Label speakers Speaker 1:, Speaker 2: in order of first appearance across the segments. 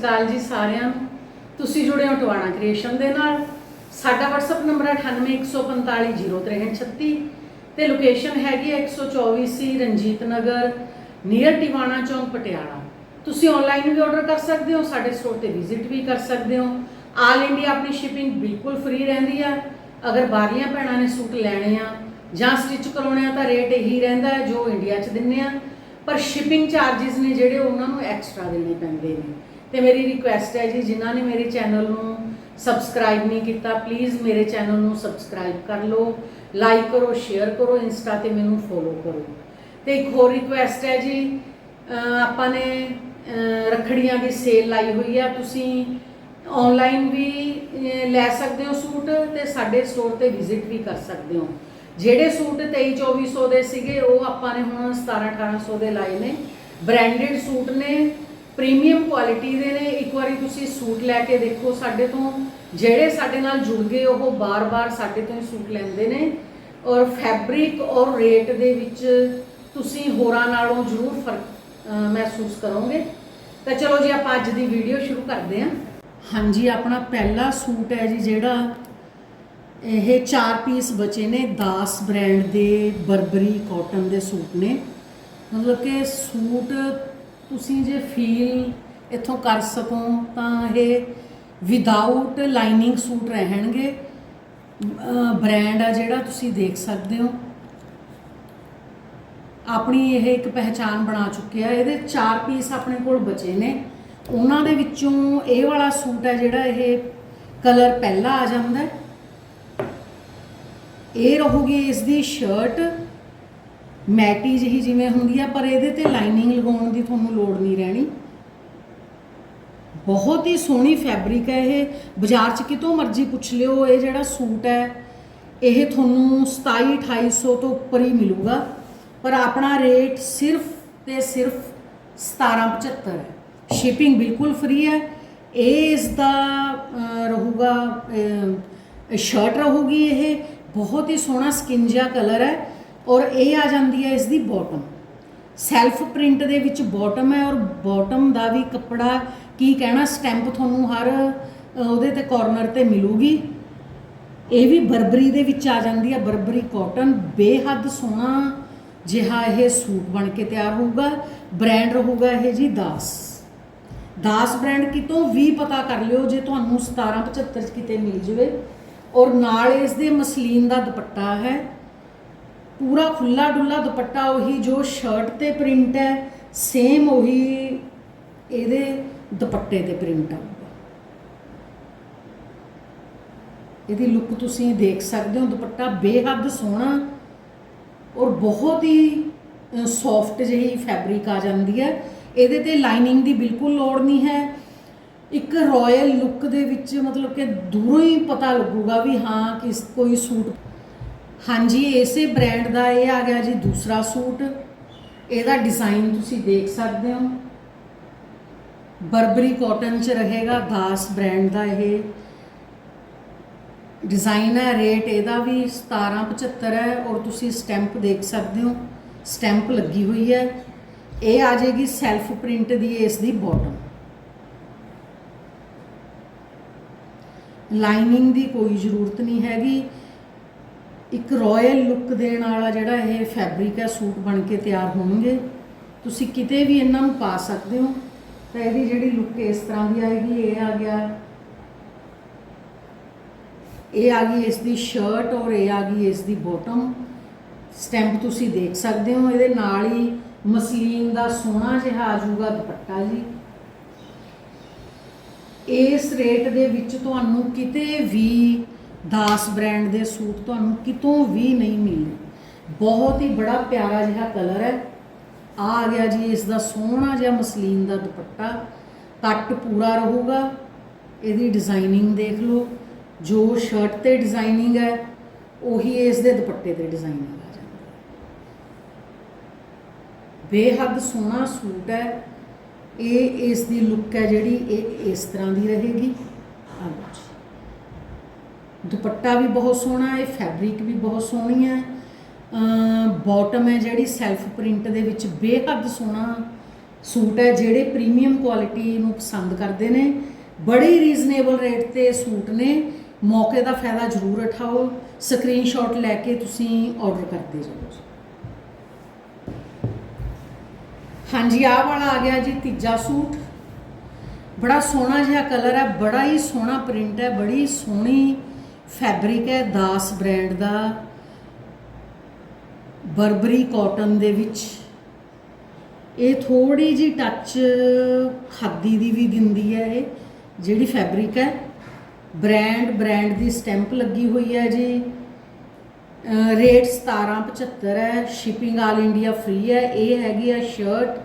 Speaker 1: ਅਕਾਲ ਜੀ ਸਾਰਿਆਂ ਨੂੰ। ਤੁਸੀਂ ਜੁੜੇ ਹੋ ਟਵਾਣਾ ਕ੍ਰੀਏਸ਼ਨ ਦੇ ਨਾਲ। ਸਾਡਾ WhatsApp ਨੰਬਰ ਹੈ 9814506336 ਤੇ ਲੋਕੇਸ਼ਨ ਹੈਗੀ ਹੈ 124 ਸੀ ਰਣਜੀਤ ਨਗਰ ਨੀਅਰ ਟਿਵਾਣਾ ਚੌਂਕ, ਪਟਿਆਲਾ। ਤੁਸੀਂ ਆਨਲਾਈਨ ਵੀ ਆਰਡਰ ਕਰ ਸਕਦੇ ਹੋ, ਸਾਡੇ ਸਟੋਰ ਤੇ ਵਿਜ਼ਿਟ ਵੀ ਕਰ ਸਕਦੇ ਹੋ। ਆਲ ਇੰਡੀਆ ਆਪਣੀ ਸ਼ਿਪਿੰਗ ਬਿਲਕੁਲ ਫ੍ਰੀ ਰਹਿੰਦੀ ਆ। ਅਗਰ ਬਾਹਰਲੀਆਂ ਭੈਣਾਂ ਨੇ ਸੂਟ ਲੈਣੇ ਆ ਜਾਂ ਸਟਿਚ ਕਰਾਉਣੇ ਆ ਤਾਂ ਰੇਟ ਇਹੀ ਰਹਿੰਦਾ ਹੈ ਜੋ ਇੰਡੀਆ 'ਚ ਦਿੰਨੇ ਆ। ਪਰ ਸ਼ਿਪਿੰਗ ਚਾਰजेस ਨੇ ਜਿਹੜੇ ਉਹਨਾਂ ਨੂੰ ਐਕਸਟਰਾ ਦੇਣੇ ਪੈਂਦੇ ਨੇ। ਤੇ ਮੇਰੀ ਰਿਕੁਐਸਟ ਹੈ ਜੀ, ਜਿਨ੍ਹਾਂ ਨੇ ਮੇਰੇ ਚੈਨਲ ਨੂੰ ਸਬਸਕ੍ਰਾਈਬ ਨਹੀਂ ਕੀਤਾ ਪਲੀਜ਼ ਮੇਰੇ ਚੈਨਲ ਨੂੰ ਸਬਸਕ੍ਰਾਈਬ ਕਰ ਲਓ ਲਾਈਕ ਕਰੋ ਸ਼ੇਅਰ ਕਰੋ ਇੰਸਟਾ ਤੇ ਮੈਨੂੰ ਫੋਲੋ ਕਰੋ। ਤੇ ਇੱਕ ਹੋਰ ਰਿਕੁਐਸਟ ਹੈ ਜੀ ਆਪਾਂ ਨੇ, ਅਹ ਰੱਖੜੀਆਂ ਦੀ ਸੇਲ ਲਾਈ ਹੋਈ ਆ ਤੁਸੀਂ ਆਨਲਾਈਨ ਵੀ ਲੈ ਸਕਦੇ ਹੋ ਸੂਟ ਤੇ ਸਾਡੇ ਸਟੋਰ ਤੇ ਵਿਜ਼ਿਟ ਵੀ ਕਰ ਸਕਦੇ ਹੋ। ਜਿਹੜੇ ਸੂਟ 23 2400 ਦੇ ਸੀਗੇ, ਉਹ ਆਪਾਂ ਨੇ ਹੁਣ 17 1800 ਦੇ ਲਾਏ ਨੇ। ਬ੍ਰਾਂਡਡ ਸੂਟ ਨੇ ਪ੍ਰੀਮੀਅਮ ਕੁਆਲਿਟੀ ਦੇ ਨੇ। ਇੱਕ ਵਾਰੀ ਤੁਸੀਂ ਸੂਟ ਲੈ ਕੇ ਦੇਖੋ, ਸਾਡੇ ਤੋਂ ਜਿਹੜੇ ਸਾਡੇ ਨਾਲ ਜੁੜ ਗਏ ਉਹ ਬਾਰ-ਬਾਰ ਸਾਡੇ ਤੋਂ ਹੀ ਸੂਟ ਲੈਂਦੇ ਨੇ। ਔਰ ਫੈਬਰਿਕ ਔਰ ਰੇਟ ਦੇ ਵਿੱਚ ਤੁਸੀਂ ਹੋਰਾਂ ਨਾਲੋਂ ਜ਼ਰੂਰ ਫ਼ਰਕ ਮਹਿਸੂਸ ਕਰੋਗੇ। ਤਾਂ ਚਲੋ ਜੀ, ਆਪਾਂ ਅੱਜ ਦੀ ਵੀਡੀਓ ਸ਼ੁਰੂ ਕਰਦੇ ਹਾਂ। ਹਾਂਜੀ, ਆਪਣਾ ਪਹਿਲਾ ਸੂਟ ਹੈ ਜੀ, ਜਿਹੜਾ ਇਹ ਚਾਰ ਪੀਸ ਬਚੇ ਨੇ, ਦਾਸ ਬ੍ਰਾਂਡ ਦੇ, ਬਰਬਰੀ ਕਾਟਨ ਦੇ ਸੂਟ ਨੇ। ਮਤਲਬ ਕਿ ਸੂਟ ਤੁਸੀਂ ਜੇ ਫੀਲ ਇਥੋਂ ਕਰ ਸਕੋ, ਤਾਂ ਇਹ ਵਿਦਆਊਟ ਲਾਈਨਿੰਗ ਸੂਟ ਰਹਿਣਗੇ। ਬ੍ਰਾਂਡ ਆ ਜਿਹੜਾ ਤੁਸੀਂ ਦੇਖ ਸਕਦੇ ਹੋ। ਆਪਣੀ ਇਹ ਇੱਕ ਪਹਿਚਾਨ ਬਣਾ ਚੁੱਕਿਆ। ਇਹਦੇ ਚਾਰ ਪੀਸ ਆਪਣੇ ਕੋਲ ਬਚੇ ਨੇ। ਉਹਨਾਂ ਦੇ ਵਿੱਚੋਂ ਇਹ ਵਾਲਾ ਸੂਟ ਹੈ ਜਿਹੜਾ ਇਹ ਕਲਰ ਪਹਿਲਾ ਆ ਜਾਂਦਾ ਹੈ। ਇਹ ਰਹੂਗੀ ਇਸ ਦੀ ਸ਼ਰਟ ਮੈਟੀ ਜਿਹੀ ਜਿਵੇਂ ਹੁੰਦੀ ਆ ਪਰ ਇਹਦੇ ਤੇ ਲਾਈਨਿੰਗ ਲਗਾਉਣ ਦੀ ਤੁਹਾਨੂੰ ਲੋੜ ਨਹੀਂ ਰਹਿਣੀ। ਬਹੁਤ ਹੀ ਸੋਹਣੀ ਫੈਬਰਿਕ ਹੈ ਇਹ। ਬਾਜ਼ਾਰ 'ਚ ਕਿਤੋਂ ਮਰਜ਼ੀ ਪੁੱਛ ਲਿਓ ਇਹ ਜਿਹੜਾ ਸੂਟ ਹੈ ਇਹ ਤੁਹਾਨੂੰ 27 2800 ਤੋਂ ਉੱਪਰ ਹੀ ਮਿਲੂਗਾ। ਪਰ ਆਪਣਾ ਰੇਟ ਸਿਰਫ ਤੇ ਸਿਰਫ 1775 ਹੈ। ਸ਼ਿਪਿੰਗ ਬਿਲਕੁਲ ਫ੍ਰੀ ਹੈ। ਇਹ ਇਸ ਦਾ ਅਹ, ਰਹੂਗਾ ਸ਼ਰਟ ਰਹੂਗੀ ਇਹ। ਬਹੁਤ ਹੀ ਸੋਹਣਾ ਸਕਿਨ ਜਿਹਾ ਕਲਰ ਹੈ ਔਰ ਇਹ ਆ ਜਾਂਦੀ ਹੈ ਇਸ ਦੀ ਬਾਟਮ ਸੈਲਫ ਪ੍ਰਿੰਟ ਦੇ ਵਿੱਚ ਬਾਟਮ ਹੈ ਔਰ ਬਾਟਮ ਦਾ ਵੀ ਕੱਪੜਾ ਕੀ ਕਹਿਣਾ ਸਟੈਂਪ ਤੁਹਾਨੂੰ ਹਰ ਉਹਦੇ ਤੇ ਕਾਰਨਰ ਤੇ ਮਿਲੂਗੀ। ਇਹ ਵੀ ਬਰਬਰੀ ਦੇ ਵਿੱਚ ਆ ਜਾਂਦੀ ਹੈ, ਬਰਬਰੀ ਕਾਟਨ ਬੇਹੱਦ ਸੋਹਣਾ ਜਿਹਾ ਇਹ ਸੂਟ ਬਣ ਕੇ ਤਿਆਰ ਹੋਊਗਾ। ਬ੍ਰਾਂਡ ਰਹੂਗਾ ਇਹ ਜੀ ਦਾਸ। ਦਾਸ ਬ੍ਰਾਂਡ ਕਿਤੋਂ ਵੀ ਪਤਾ ਕਰ ਲਿਓ, ਜੇ ਤੁਹਾਨੂੰ 1775 ਚ ਕਿਤੇ ਮਿਲ ਜਵੇ। ਔਰ ਨਾਲ ਇਸ ਦੇ ਮਸਲੀਨ ਦਾ ਦੁਪੱਟਾ ਹੈ। ਪੂਰਾ ਖੁੱਲਾ ਡੁੱਲਾ ਦੁਪੱਟਾ, ਉਹੀ ਜੋ ਸ਼ਰਟ ਤੇ ਪ੍ਰਿੰਟ ਹੈ ਸੇਮ ਉਹੀ ਇਹਦੇ ਦੁਪੱਟੇ ਤੇ ਪ੍ਰਿੰਟ ਆਊਗਾ ਇਹਦੀ ਲੁੱਕ ਤੁਸੀਂ ਦੇਖ ਸਕਦੇ ਹੋ, ਦੁਪੱਟਾ ਬੇਹੱਦ ਸੋਹਣਾ ਔਰ ਬਹੁਤ ਹੀ ਸੌਫਟ ਜਿਹੀ ਫੈਬਰਿਕ ਆ ਜਾਂਦੀ ਹੈ। ਇਹਦੇ ਤੇ ਲਾਈਨਿੰਗ ਦੀ ਬਿਲਕੁਲ ਲੋੜ ਨਹੀਂ ਹੈ। ਇੱਕ ਰਾਇਲ ਲੁੱਕ ਦੇ ਵਿੱਚ ਮਤਲਬ ਕਿ ਦੂਰੋਂ ਹੀ ਪਤਾ ਲੱਗੂਗਾ ਵੀ ਹਾਂ, ਕਿਸ ਕੋਈ ਸੂਟ। ਹਾਂਜੀ, ਇਸੇ ਬ੍ਰਾਂਡ ਦਾ ਇਹ ਆ ਗਿਆ ਜੀ ਦੂਸਰਾ ਸੂਟ। ਇਹਦਾ ਡਿਜ਼ਾਈਨ ਤੁਸੀਂ ਦੇਖ ਸਕਦੇ ਹੋ। ਬਰਬਰੀ ਕਾਟਨ ਚ ਰਹੇਗਾ ਦਾਸ ਬ੍ਰਾਂਡ ਦਾ ਇਹ। ਡਿਜ਼ਾਈਨ ਹੈ ਰੇਟ ਇਹਦਾ ਵੀ 1775 ਹੈ ਔਰ ਤੁਸੀਂ ਸਟੈਂਪ ਦੇਖ ਸਕਦੇ ਹੋ। ਸਟੈਂਪ ਲੱਗੀ ਹੋਈ ਹੈ। ਇਹ ਆ ਜਾਏਗੀ ਸੈਲਫ ਪ੍ਰਿੰਟ ਦੀ, ਇਸ ਦੀ ਬਾਟਮ ਲਾਈਨਿੰਗ ਦੀ ਕੋਈ ਜ਼ਰੂਰਤ ਨਹੀਂ ਹੈਗੀ। ਇੱਕ ਰਾਇਲ ਲੁੱਕ ਦੇਣ ਵਾਲਾ ਜਿਹੜਾ ਇਹ ਫੈਬਰਿਕ ਹੈ, ਸੂਟ ਬਣ ਕੇ ਤਿਆਰ ਹੋਣਗੇ। ਤੁਸੀਂ ਕਿਤੇ ਵੀ ਇਹਨਾਂ ਨੂੰ ਪਾ ਸਕਦੇ ਹੋ। ਤਾਂ ਇਹਦੀ ਜਿਹੜੀ ਲੁੱਕ ਇਸ ਤਰ੍ਹਾਂ ਦੀ ਆਏਗੀ, ਇਹ ਆ ਗਿਆ। ਇਹ ਆ ਗਈ ਇਸ ਦੀ ਸ਼ਰਟ ਔਰ ਇਹ ਆ ਗਈ ਇਸ ਦੀ ਬੋਟਮ ਸਟੈਂਪ ਤੁਸੀਂ ਦੇਖ ਸਕਦੇ ਹੋ। ਇਹਦੇ ਨਾਲ ਹੀ ਮਸਲੀਨ ਦਾ ਸੋਹਣਾ ਜਿਹਾ ਆ ਜਾਊਗਾ ਦੁਪੱਟਾ ਜੀ। ਇਸ ਰੇਟ ਦੇ ਵਿੱਚ ਤੁਹਾਨੂੰ ਕਿਤੇ ਵੀ ਦਾਸ ਬ੍ਰਾਂਡ ਦੇ ਸੂਟ ਤੁਹਾਨੂੰ ਕਿਤੋਂ ਵੀ ਨਹੀਂ ਮਿਲਣੇ ਬਹੁਤ ਹੀ ਬੜਾ ਪਿਆਰਾ ਜਿਹਾ ਕਲਰ ਹੈ। ਆ ਗਿਆ ਜੀ ਇਸ ਦਾ ਸੋਹਣਾ ਜਿਹਾ ਮਸਲੀਨ ਦਾ ਦੁਪੱਟਾ। ਕੱਟ ਪੂਰਾ ਰਹੂਗਾ। ਇਹਦੀ ਡਿਜ਼ਾਈਨਿੰਗ ਦੇਖ ਲਓ। ਜੋ ਸ਼ਰਟ ਤੇ ਡਿਜ਼ਾਈਨਿੰਗ ਹੈ, ਉਹੀ ਇਸ ਦੇ ਦੁਪੱਟੇ ਤੇ ਡਿਜ਼ਾਈਨਿੰਗ ਆ ਜਾਂਦੀ ਬੇਹੱਦ ਸੋਹਣਾ ਸੂਟ ਹੈ। ਇਹ ਇਸ ਦੀ ਲੁੱਕ ਹੈ ਜਿਹੜੀ, ਇਹ ਇਸ ਤਰ੍ਹਾਂ ਦੀ ਰਹੇਗੀ। ਦੁਪੱਟਾ ਵੀ ਬਹੁਤ ਸੋਹਣਾ ਹੈ ਫੈਬਰਿਕ ਵੀ ਬਹੁਤ ਸੋਹਣੀ ਹੈ। ਬਾਟਮ ਹੈ ਜਿਹੜੀ ਸੈਲਫ ਪ੍ਰਿੰਟ ਦੇ ਵਿੱਚ ਬੇਹੱਦ ਸੋਹਣਾ ਸੂਟ ਹੈ, ਜਿਹੜੇ ਪ੍ਰੀਮੀਅਮ ਕੁਆਲਿਟੀ ਨੂੰ ਪਸੰਦ ਕਰਦੇ ਨੇ। ਬੜੇ ਰੀਜ਼ਨੇਬਲ ਰੇਟ ਤੇ ਸੂਟ ਨੇ। ਮੌਕੇ ਦਾ ਫਾਇਦਾ ਜ਼ਰੂਰ ਉਠਾਓ। ਸਕਰੀਨਸ਼ਾਟ ਲੈ ਕੇ ਤੁਸੀਂ ਆਰਡਰ ਕਰਦੇ ਜਾਓ ਹਾਂਜੀ, ਆਹ ਵਾਲਾ ਆ ਗਿਆ ਜੀ, ਤੀਜਾ ਸੂਟ। ਬੜਾ ਸੋਹਣਾ ਜਿਹਾ ਕਲਰ ਹੈ, ਬੜਾ ਹੀ ਸੋਹਣਾ ਪ੍ਰਿੰਟ ਹੈ, ਬੜੀ ਸੋਹਣੀ ਫੈਬਰਿਕ ਹੈ ਦਾਸ ਬ੍ਰਾਂਡ ਦਾ। ਬਰਬਰੀ ਕਾਟਨ ਦੇ ਵਿੱਚ। ਇਹ ਥੋੜੀ ਜੀ ਟੱਚ ਖਾਦੀ ਦੀ ਵੀ ਦਿੰਦੀ ਹੈ ਇਹ, ਜਿਹੜੀ ਫੈਬਰਿਕ ਹੈ। ਬ੍ਰਾਂਡ ਬ੍ਰਾਂਡ ਦੀ ਸਟੈਂਪ ਲੱਗੀ ਹੋਈ ਹੈ ਜੀ। ਰੇਟ 1775 ਹੈ ਸ਼ਿਪਿੰਗ ਆਲ ਇੰਡੀਆ ਫ੍ਰੀ ਹੈ, ਇਹ ਹੈਗੀ ਆ ਸ਼ਰਟ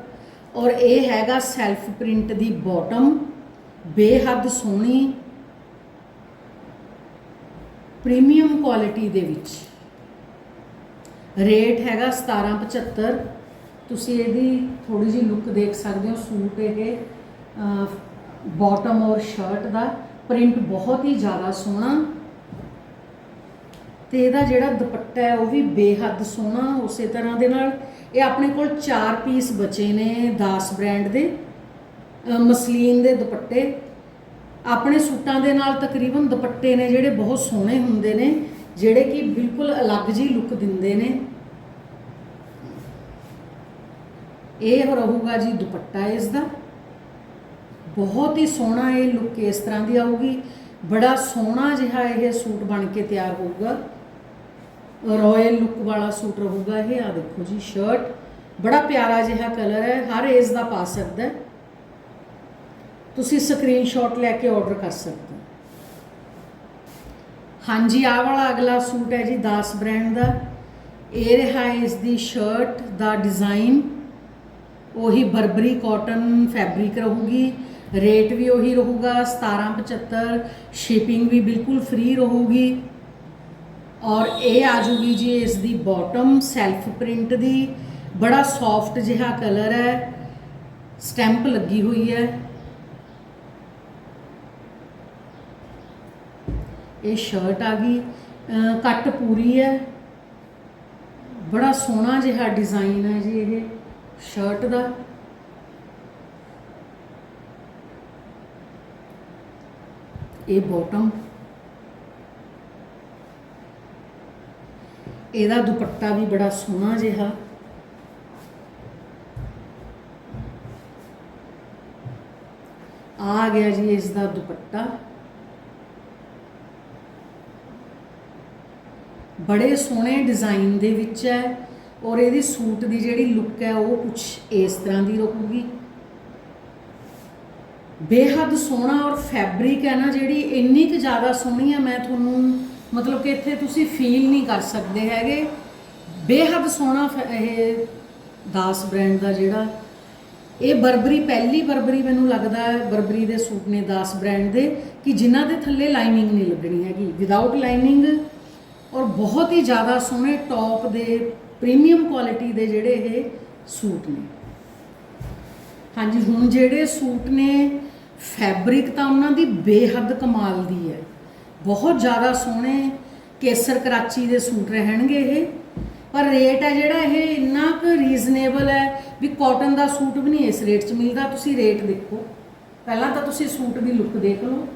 Speaker 1: ਔਰ ਇਹ ਹੈਗਾ ਸੈਲਫ ਪ੍ਰਿੰਟ ਦੀ ਬਾਟਮ ਬੇਹੱਦ ਸੋਹਣੀ ਪ੍ਰੀਮੀਅਮ ਕੁਆਲਿਟੀ ਦੇ ਵਿੱਚ। ਰੇਟ ਹੈਗਾ 1775 ਤੁਸੀਂ ਇਹਦੀ ਥੋੜੀ ਜਿਹੀ ਲੁੱਕ ਦੇਖ ਸਕਦੇ ਹੋ, ਸੂਟ ਇਹ ਬਾਟਮ ਔਰ ਸ਼ਰਟ ਦਾ ਪ੍ਰਿੰਟ ਬਹੁਤ ਹੀ ਜ਼ਿਆਦਾ ਸੋਹਣਾ। ਤੇ ਇਹਦਾ ਜਿਹੜਾ ਦੁਪੱਟਾ ਹੈ ਉਹ ਵੀ ਬੇਹੱਦ ਸੋਹਣਾ ਉਸੇ ਤਰ੍ਹਾਂ ਦੇ ਨਾਲ। ਇਹ ਆਪਣੇ ਕੋਲ 4 ਪੀਸ ਬਚੇ ਨੇ ਦਾਸ ਬ੍ਰਾਂਡ ਦੇ ਮਸਲੀਨ ਦੇ ਦੁਪੱਟੇ। ਆਪਣੇ ਸੂਟਾਂ ਦੇ ਨਾਲ ਤਕਰੀਬਨ ਦੁਪੱਟੇ ਨੇ ਜਿਹੜੇ ਬਹੁਤ ਸੋਹਣੇ ਹੁੰਦੇ ਨੇ, ਜਿਹੜੇ ਕਿ ਬਿਲਕੁਲ ਅਲੱਗ ਜੀ ਲੁੱਕ ਦਿੰਦੇ ਨੇ। ਇਹ ਰਹੂਗਾ ਜੀ ਦੁਪੱਟਾ ਇਸ ਦਾ ਬਹੁਤ ਹੀ ਸੋਹਣਾ ਇਹ ਲੁੱਕ ਇਸ ਤਰ੍ਹਾਂ ਦੀ ਆਊਗੀ। ਬੜਾ ਸੋਹਣਾ ਜਿਹਾ ਇਹ ਸੂਟ ਬਣ ਕੇ ਤਿਆਰ ਹੋਊਗਾ। ਰਾਇਲ ਲੁੱਕ ਵਾਲਾ ਸੂਟ ਰਹੂਗਾ ਇਹ। ਆ ਦੇਖੋ ਜੀ ਸ਼ਰਟ ਬੜਾ ਪਿਆਰਾ ਜਿਹਾ ਕਲਰ ਹੈ। ਹਰ ਏਜ ਦਾ ਪਾ ਸਕਦਾ ਹੈ। ਤੁਸੀਂ ਸਕਰੀਨਸ਼ਾਟ ਲੈ ਕੇ ਆਰਡਰ ਕਰ ਸਕਦੇ ਹੋ। ਹਾਂਜੀ, ਆਹ ਵਾਲਾ ਅਗਲਾ ਸੂਟ ਹੈ ਜੀ, ਦਾਸ ਬ੍ਰਾਂਡ ਦਾ। ਇਹ ਰਿਹਾ ਇਸ ਦੀ ਸ਼ਰਟ ਦਾ ਡਿਜ਼ਾਈਨ ਉਹੀ ਬਰਬਰੀ ਕਾਟਨ ਫੈਬਰਿਕ ਰਹੂਗੀ। ਰੇਟ ਵੀ ਉਹੀ ਰਹੂਗਾ 1775 ਸ਼ਿਪਿੰਗ ਵੀ ਬਿਲਕੁਲ ਫ੍ਰੀ ਰਹੂਗੀ। ਔਰ ਇਹ ਆ ਜੂਗੀ ਜੀ, ਇਸ ਦੀ ਬਾਟਮ ਸੈਲਫ ਪ੍ਰਿੰਟ ਦੀ। ਬੜਾ ਸੌਫਟ ਜਿਹਾ ਕਲਰ ਹੈ। ਸਟੈਂਪ ਲੱਗੀ ਹੋਈ ਹੈ। ਇਹ ਸ਼ਰਟ ਆ ਗਈ। ਕੱਟ ਪੂਰੀ ਹੈ। ਬੜਾ ਸੋਹਣਾ ਜਿਹਾ ਡਿਜ਼ਾਈਨ ਹੈ ਜੀ ਇਹ ਸ਼ਰਟ ਦਾ। ਇਹ ਬਾਟਮ ਇਹਦਾ ਦੁਪੱਟਾ ਵੀ ਬੜਾ ਸੋਹਣਾ ਜਿਹਾ। ਆ ਗਿਆ ਜੀ ਇਸ ਦਾ ਦੁਪੱਟਾ। ਬੜੇ ਸੋਹਣੇ ਡਿਜ਼ਾਈਨ ਦੇ ਵਿੱਚ ਹੈ ਔਰ ਇਹਦੀ ਸੂਟ ਦੀ ਜਿਹੜੀ ਲੁੱਕ ਹੈ ਉਹ ਕੁਝ ਇਸ ਤਰ੍ਹਾਂ ਦੀ ਰਹੂਗੀ। ਬੇਹੱਦ ਸੋਹਣਾ ਔਰ ਫੈਬਰਿਕ ਹੈ ਨਾ ਜਿਹੜੀ ਇੰਨੀ ਕੁ ਜ਼ਿਆਦਾ ਸੋਹਣੀ ਹੈ, ਮੈਂ ਤੁਹਾਨੂੰ ਮਤਲਬ ਕਿ ਇੱਥੇ ਤੁਸੀਂ ਫੀਲ ਨਹੀਂ ਕਰ ਸਕਦੇ ਹੈਗੇ। ਬੇਹੱਦ ਸੋਹਣਾ ਫੈ- ਇਹ ਦਾਸ ਬ੍ਰਾਂਡ ਦਾ ਜਿਹੜਾ, ਇਹ ਬਰਬਰੀ, ਪਹਿਲੀ ਬਰਬਰੀ ਮੈਨੂੰ ਲੱਗਦਾ ਹੈ ਬਰਬਰੀ ਦੇ ਸੂਟ ਨੇ ਦਾਸ ਬ੍ਰਾਂਡ ਦੇ, ਕਿ ਜਿਨ੍ਹਾਂ ਦੇ ਥੱਲੇ ਲਾਈਨਿੰਗ ਨਹੀਂ ਲੱਗਣੀ ਹੈਗੀ। ਵਿਦਆਊਟ ਲਾਈਨਿੰਗ ਔਰ ਬਹੁਤ ਹੀ ਜ਼ਿਆਦਾ ਸੋਹਣੇ ਟੌਪ ਦੇ ਪ੍ਰੀਮੀਅਮ ਕੁਆਲਿਟੀ ਦੇ ਜਿਹੜੇ ਇਹ ਸੂਟ ਨੇ। ਹਾਂਜੀ, ਹੁਣ ਜਿਹੜੇ ਸੂਟ ਨੇ ਫੈਬਰਿਕ ਤਾਂ ਉਹਨਾਂ ਦੀ ਬੇਹੱਦ ਕਮਾਲ ਦੀ ਹੈ। ਬਹੁਤ ਜ਼ਿਆਦਾ ਸੋਹਣੇ ਕੇਸਰ ਕਰਾਚੀ ਦੇ ਸੂਟ ਰਹਿਣਗੇ ਇਹ। ਪਰ ਰੇਟ ਹੈ ਜਿਹੜਾ ਇਹ ਇੰਨਾ ਕੁ ਰੀਜ਼ਨੇਬਲ ਹੈ ਵੀ ਕਾਟਨ ਦਾ ਸੂਟ ਵੀ ਨਹੀਂ ਇਸ ਰੇਟ 'ਚ ਮਿਲਦਾ। ਤੁਸੀਂ ਰੇਟ ਦੇਖੋ। ਪਹਿਲਾਂ ਤਾਂ ਤੁਸੀਂ ਸੂਟ ਦੀ ਲੁੱਕ ਦੇਖ ਲਓ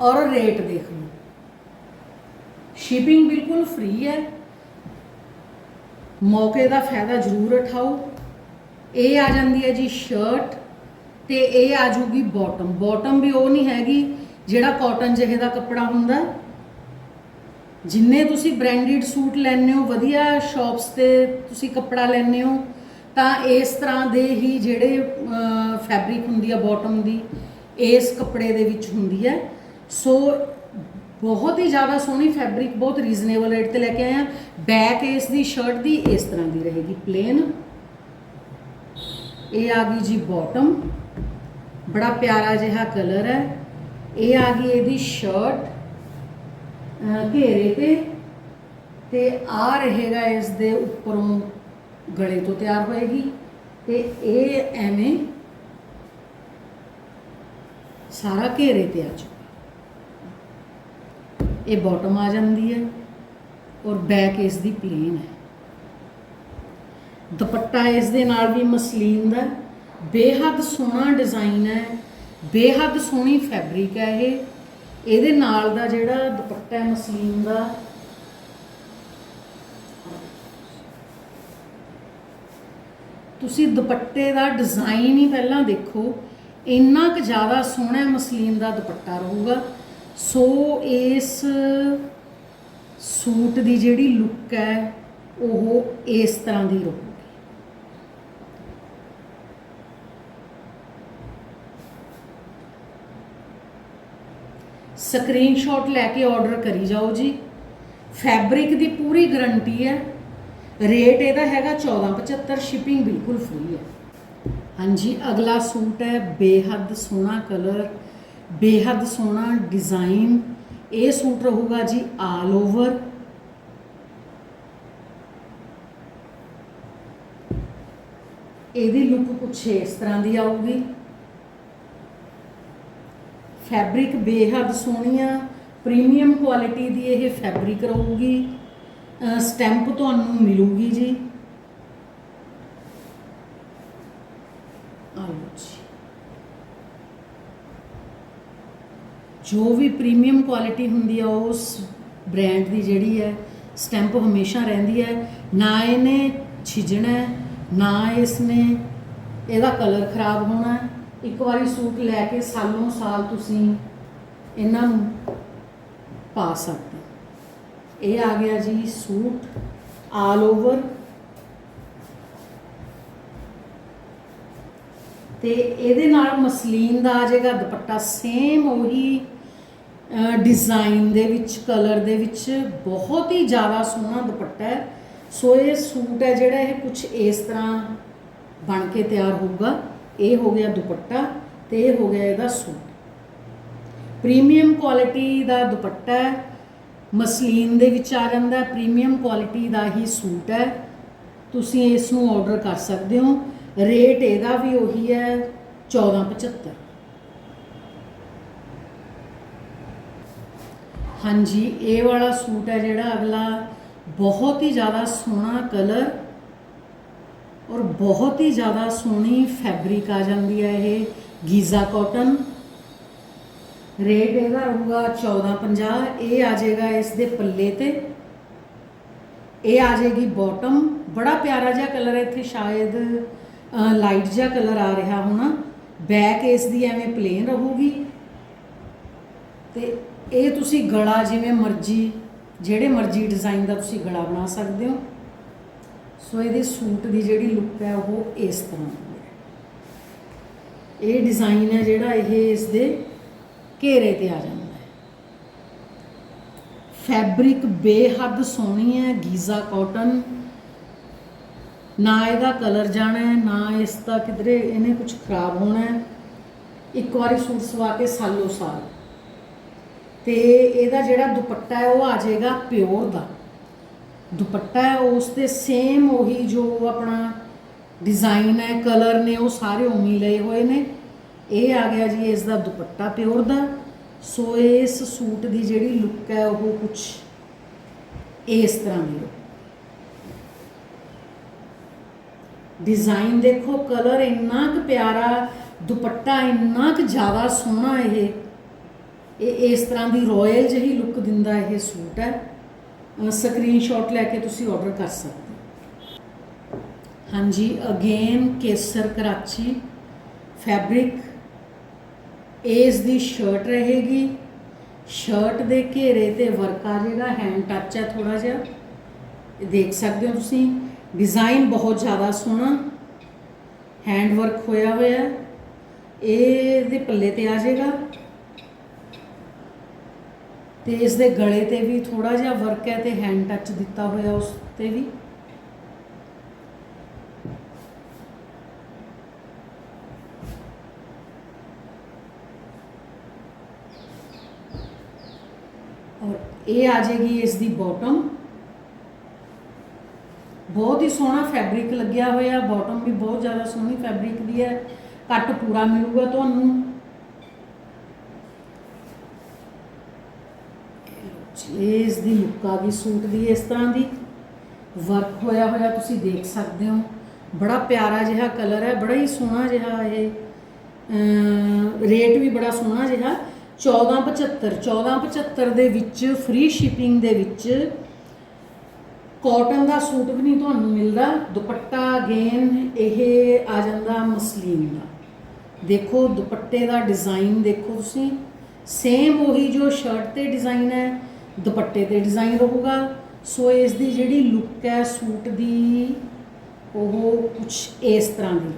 Speaker 1: ਔਰ ਰੇਟ ਦੇਖ ਲਓ। ਸ਼ਿਪਿੰਗ ਬਿਲਕੁਲ ਫ੍ਰੀ ਹੈ। ਮੌਕੇ ਦਾ ਫਾਇਦਾ ਜ਼ਰੂਰ ਉਠਾਓ। ਇਹ ਆ ਜਾਂਦੀ ਹੈ ਜੀ ਸ਼ਰਟ ਤੇ ਇਹ ਆ ਜੂਗੀ ਬਾਟਮ ਬਾਟਮ ਵੀ ਉਹ ਨਹੀਂ ਹੈਗੀ ਜਿਹੜਾ ਕਾਟਨ ਜਿਹੇ ਦਾ ਕੱਪੜਾ ਹੁੰਦਾ ਜਿੰਨੇ ਤੁਸੀਂ ਬ੍ਰਾਂਡਡ ਸੂਟ ਲੈਣੇ ਹੋ, ਵਧੀਆ ਸ਼ਾਪਸ ਤੇ ਤੁਸੀਂ ਕੱਪੜਾ ਲੈਣੇ ਹੋ, ਤਾਂ ਇਸ ਤਰ੍ਹਾਂ ਦੇ ਹੀ ਜਿਹੜੇ ਫੈਬਰਿਕ ਹੁੰਦੀ ਆ ਬਾਟਮ ਦੀ, ਇਸ ਕੱਪੜੇ ਦੇ ਵਿੱਚ ਹੁੰਦੀ ਹੈ। ਸੋ ਬਹੁਤ ਹੀ ਜ਼ਿਆਦਾ ਸੋਹਣੀ ਫੈਬਰਿਕ ਬਹੁਤ ਰੀਜ਼ਨੇਬਲ ਰੇਟ ਤੇ ਲੈ ਕੇ ਆਏ ਆ। ਬੈਕ ਇਸ ਦੀ ਸ਼ਰਟ ਦੀ ਇਸ ਤਰ੍ਹਾਂ ਦੀ ਰਹੇਗੀ ਪਲੇਨ ਇਹ ਆ ਗਈ ਜੀ ਬਾਟਮ ਬੜਾ ਪਿਆਰਾ ਜਿਹਾ ਕਲਰ ਹੈ। ਇਹ ਆ ਗਈ ਇਹਦੀ ਸ਼ਰਟ ਘੇਰੇ ਤੇ ਤੇ ਆ ਰਹੇਗਾ ਇਸ ਦੇ ਉੱਪਰੋਂ ਗਲੇ ਤੋਂ ਤਿਆਰ ਹੋਏਗੀ। ਤੇ ਇਹ ਐਵੇਂ ਸਾਰਾ ਘੇਰੇ ਤੇ ਆ ਚੁੱਕਾ। ਇਹ ਬਾਟਮ ਆ ਜਾਂਦੀ ਹੈ ਔਰ ਬੈਕ ਇਸ ਦੀ ਪਲੇਨ ਹੈ। ਦੁਪੱਟਾ ਇਸ ਦੇ ਨਾਲ ਵੀ ਮਸਲੀਨ ਦਾ ਬੇਹੱਦ ਸੋਹਣਾ ਡਿਜ਼ਾਈਨ ਹੈ। ਬੇਹੱਦ ਸੋਹਣੀ ਫੈਬਰਿਕ ਹੈ ਇਹ। ਇਹਦੇ ਨਾਲ ਦਾ ਜਿਹੜਾ ਦੁਪੱਟਾ ਹੈ, ਮਸਲੀਨ ਦਾ। ਤੁਸੀਂ ਦੁਪੱਟੇ ਦਾ ਡਿਜ਼ਾਈਨ ਹੀ ਪਹਿਲਾਂ ਦੇਖੋ, ਇੰਨਾ ਕੁ ਜ਼ਿਆਦਾ ਸੋਹਣਾ ਮਸਲੀਨ ਦਾ ਦੁਪੱਟਾ ਰਹੂਗਾ। ਸੋ ਇਸ ਸੂਟ ਦੀ ਜਿਹੜੀ ਲੁੱਕ ਹੈ, ਉਹ ਇਸ ਤਰ੍ਹਾਂ ਦੀ ਰਹੂਗੀ। ਸਕਰੀਨਸ਼ਾਟ ਲੈ ਕੇ ਆਰਡਰ ਕਰੀ ਜਾਓ ਜੀ। ਫੈਬਰਿਕ ਦੀ ਪੂਰੀ ਗਾਰੰਟੀ ਹੈ। ਰੇਟ ਇਹਦਾ ਹੈਗਾ 1475 ਸ਼ਿਪਿੰਗ ਬਿਲਕੁਲ ਫ੍ਰੀ ਹੈ। ਹਾਂਜੀ, ਅਗਲਾ ਸੂਟ ਹੈ ਬੇਹੱਦ ਸੋਹਣਾ ਕਲਰ ਬੇਹੱਦ ਸੋਹਣਾ ਡਿਜ਼ਾਈਨ ਇਹ ਸੂਟ ਰਹੂਗਾ ਜੀ ਆਲ ਓਵਰ ਇਹਦੀ ਲੁੱਕ ਕੁਛ ਇਸ ਤਰ੍ਹਾਂ ਦੀ ਆਊਗੀ। ਫੈਬਰਿਕ ਬੇਹੱਦ ਸੋਹਣੀ ਆ ਪ੍ਰੀਮੀਅਮ ਕੁਆਲਿਟੀ ਦੀ ਇਹ ਫੈਬਰਿਕ ਰਹੂਗੀ। ਸਟੈਂਪ ਤੁਹਾਨੂੰ ਮਿਲੂਗੀ ਜੀ। ਜੋ। ਵੀ ਪ੍ਰੀਮੀਅਮ ਕੁਆਲਿਟੀ ਹੁੰਦੀ ਆ ਉਸ ਬ੍ਰਾਂਡ ਦੀ ਜਿਹੜੀ ਹੈ, ਸਟੈਂਪ ਹਮੇਸ਼ਾ ਰਹਿੰਦੀ ਹੈ। ਨਾ ਇਹਨੇ ਛਿਜਣਾ, ਨਾ ਇਸ ਨੇ ਇਹਦਾ ਕਲਰ ਖਰਾਬ ਹੋਣਾ। ਇੱਕ ਵਾਰੀ ਸੂਟ ਲੈ ਕੇ ਸਾਲੋਂ ਸਾਲ ਤੁਸੀਂ ਇਹਨਾਂ ਨੂੰ ਪਾ ਸਕਦੇ ਇਹ ਆ ਗਿਆ ਜੀ ਸੂਟ ਆਲ ਓਵਰ ਤੇ ਇਹਦੇ ਨਾਲ ਮਸਲੀਨ ਦਾ ਆ ਜਾਏਗਾ ਦੁਪੱਟਾ ਸੇਮ ਉਹੀ ਡਿਜ਼ਾਈਨ ਦੇ ਵਿੱਚ ਕਲਰ ਦੇ ਵਿੱਚ ਬਹੁਤ ਹੀ ਜ਼ਿਆਦਾ ਸੋਹਣਾ ਦੁਪੱਟਾ ਹੈ। ਸੋ ਇਹ ਸੂਟ ਹੈ ਜਿਹੜਾ ਇਹ ਕੁਝ ਇਸ ਤਰ੍ਹਾਂ ਬਣ ਕੇ ਤਿਆਰ ਹੋਊਗਾ। ਇਹ ਹੋ ਗਿਆ ਦੁਪੱਟਾ ਤੇ ਇਹ ਹੋ ਗਿਆ ਇਹਦਾ ਸੂਟ। ਪ੍ਰੀਮੀਅਮ ਕੁਆਲਿਟੀ ਦਾ ਦੁਪੱਟਾ ਹੈ, ਮਸਲੀਨ ਦੇ ਵਿੱਚ ਆ ਜਾਂਦਾ ਪ੍ਰੀਮੀਅਮ ਕੁਆਲਿਟੀ ਦਾ ਹੀ ਸੂਟ ਹੈ। ਤੁਸੀਂ ਇਸ ਨੂੰ ਆਰਡਰ ਕਰ ਸਕਦੇ ਹੋ। ਰੇਟ ਇਹਦਾ ਵੀ ਉਹੀ ਹੈ 1475 ਹਾਂਜੀ, ਇਹ ਵਾਲਾ ਸੂਟ ਹੈ ਜਿਹੜਾ ਅਗਲਾ ਬਹੁਤ ਹੀ ਜ਼ਿਆਦਾ ਸੋਹਣਾ ਕਲਰ ਔਰ ਬਹੁਤ ਹੀ ਜ਼ਿਆਦਾ ਸੋਹਣੀ ਫੈਬਰਿਕ ਆ ਜਾਂਦੀ ਹੈ ਇਹ, ਗੀਜ਼ਾ ਕਾਟਨ ਰੇਟ ਇਹਦਾ ਰਹੂਗਾ 1450 ਇਹ ਆ ਜਾਏਗਾ ਇਸ ਦੇ ਪੱਲੇ ਤੇ। ਇਹ ਆ ਜਾਏਗੀ ਬਾਟਮ ਬੜਾ ਪਿਆਰਾ ਜਿਹਾ ਕਲਰ ਹੈ ਇੱਥੇ, ਸ਼ਾਇਦ ਲਾਈਟ ਜਿਹਾ ਕਲਰ ਆ ਰਿਹਾ ਹੋਣਾ। ਬੈਕ ਇਸ ਦੀ ਐਵੇਂ ਪਲੇਨ ਰਹੂਗੀ। ਤੇ ਇਹ ਤੁਸੀਂ ਗਲਾ ਜਿਵੇਂ ਮਰਜ਼ੀ, ਜਿਹੜੇ ਮਰਜ਼ੀ ਡਿਜ਼ਾਈਨ ਦਾ ਤੁਸੀਂ ਗਲਾ ਬਣਾ ਸਕਦੇ ਹੋ। ਸੋ ਇਹਦੇ ਸੂਟ ਦੀ ਜਿਹੜੀ ਲੁੱਕ ਹੈ ਉਹ ਇਸ ਤਰ੍ਹਾਂ ਦੀ ਹੈ। ਇਹ ਡਿਜ਼ਾਈਨ ਹੈ ਜਿਹੜਾ ਇਹ ਇਸ ਦੇ ਘੇਰੇ ਤੇ ਆ ਜਾਂਦਾ ਹੈ। ਫੈਬਰਿਕ ਬੇਹੱਦ ਸੋਹਣੀ ਹੈ, ਗੀਜ਼ਾ ਕਾਟਨ ਨਾ ਇਹਦਾ ਕਲਰ ਜਾਣਾ ਹੈ, ਨਾ ਇਸ ਦਾ ਕਿਧਰੇ ਇਹਨੇ ਕੁਝ ਖਰਾਬ ਹੋਣਾ ਹੈ। ਇੱਕ ਵਾਰੀ ਸੂਟ ਸਵਾ ਕੇ ਸਾਲੋ ਸਾਲ। ਤੇ ਇਹਦਾ ਜਿਹੜਾ ਦੁਪੱਟਾ ਹੈ ਉਹ ਆ ਜਾਏਗਾ ਪਿਓਰ ਦਾ। ਦੁਪੱਟਾ ਹੈ, ਉਸ 'ਤੇ ਸੇਮ ਉਹੀ ਜੋ ਆਪਣਾ ਡਿਜ਼ਾਈਨ ਹੈ ਕਲਰ ਨੇ, ਉਹ ਸਾਰੇ ਉਵੇਂ ਲਏ ਹੋਏ ਨੇ। ਇਹ ਆ ਗਿਆ ਜੀ, ਇਸ ਦਾ ਦੁਪੱਟਾ ਪਿਓਰ ਦਾ। ਸੋ ਇਸ ਸੂਟ ਦੀ ਜਿਹੜੀ ਲੁੱਕ ਹੈ, ਉਹ ਕੁਝ ਇਸ ਤਰ੍ਹਾਂ ਦੀ ਹੈ। ਡਿਜ਼ਾਈਨ ਦੇਖੋ ਕਲਰ ਇੰਨਾ ਕੁ ਪਿਆਰਾ, ਦੁਪੱਟਾ ਇੰਨਾ ਕੁ ਜ਼ਿਆਦਾ ਸੋਹਣਾ ਇਹ। ਇਹ ਇਸ ਤਰ੍ਹਾਂ ਦੀ ਰਾਇਲ ਜਿਹੀ ਲੁੱਕ ਦਿੰਦਾ ਇਹ ਸੂਟ ਹੈ। ਸਕਰੀਨਸ਼ਾਟ ਲੈ ਕੇ ਤੁਸੀਂ ਆਰਡਰ ਕਰ ਸਕਦੇ ਹਾਂਜੀ ਅਗੇਨ ਕੇਸਰ ਕਰਾਚੀ ਫੈਬਰਿਕ ਇਸ ਦੀ ਸ਼ਰਟ ਰਹੇਗੀ। ਸ਼ਰਟ ਦੇ ਘੇਰੇ ਤੇ ਵਰਕ ਆ ਜਾਏਗਾ ਹੈਂਡ ਟੱਚ ਹੈ ਥੋੜਾ ਜਿਹਾ। ਦੇਖ ਸਕਦੇ ਹੋ ਤੁਸੀਂ ਡਿਜ਼ਾਈਨ ਬਹੁਤ ਜ਼ਿਆਦਾ ਸੋਹਣਾ। ਹੈਂਡ ਵਰਕ ਹੋਇਆ ਹੋਇਆ। ਹੈ। ਇਹ ਦੇ ਪੱਲੇ ਤੇ ਆ ਜਾਏਗਾ ਤੇ ਇਸ ਦੇ ਗਲੇ ਤੇ ਵੀ ਥੋੜਾ ਜਿਹਾ ਵਰਕ ਹੈ ਤੇ ਹੈਂਡ ਟੱਚ ਦਿੱਤਾ ਹੋਇਆ ਉਸ ਤੇ ਵੀ। ਔਰ ਇਹ ਆ ਜਾਏਗੀ ਇਸ ਦੀ ਬਾਟਮ ਬਹੁਤ ਹੀ ਸੋਹਣਾ ਫੈਬਰਿਕ ਲੱਗਿਆ ਹੋਇਆ ਬਾਟਮ ਵੀ ਬਹੁਤ ਜ਼ਿਆਦਾ ਸੋਹਣੀ ਫੈਬਰਿਕ ਦੀ ਹੈ। ਕੱਟ ਪੂਰਾ ਮਿਲੂਗਾ ਤੁਹਾਨੂੰ। ਇਸ ਦੀ ਲੁੱਕ ਆ ਗਈ ਸੂਟ ਦੀ ਇਸ ਤਰ੍ਹਾਂ ਦੀ। ਵਰਕ ਹੋਇਆ ਹੋਇਆ ਤੁਸੀਂ ਦੇਖ ਸਕਦੇ ਹੋ। ਬੜਾ ਪਿਆਰਾ ਜਿਹਾ ਕਲਰ ਹੈ, ਬੜਾ ਹੀ ਸੋਹਣਾ ਜਿਹਾ ਇਹ। ਰੇਟ ਵੀ ਬੜਾ ਸੋਹਣਾ ਜਿਹਾ। 1475 1475 ਦੇ ਵਿੱਚ ਫ੍ਰੀ ਸ਼ਿਪਿੰਗ ਦੇ ਵਿੱਚ ਕਾਟਨ ਦਾ ਸੂਟ ਵੀ ਨਹੀਂ ਤੁਹਾਨੂੰ ਮਿਲਦਾ। ਦੁਪੱਟਾ ਅਗੇਨ ਇਹ ਆ ਜਾਂਦਾ ਮਸਲੀਨ ਦਾ। ਦੇਖੋ, ਦੁਪੱਟੇ ਦਾ ਡਿਜ਼ਾਈਨ ਦੇਖੋ ਤੁਸੀਂ। ਸੇਮ ਉਹੀ ਜੋ ਸ਼ਰਟ ਤੇ ਡਿਜ਼ਾਈਨ ਹੈ। ਦੁਪੱਟੇ ਤੇ ਡਿਜ਼ਾਈਨ ਰਹੂਗਾ। ਸੋ ਇਸ ਦੀ ਜਿਹੜੀ ਲੁੱਕ ਹੈ, ਸੂਟ ਦੀ, ਉਹ ਕੁਝ ਇਸ ਤਰ੍ਹਾਂ ਦੀ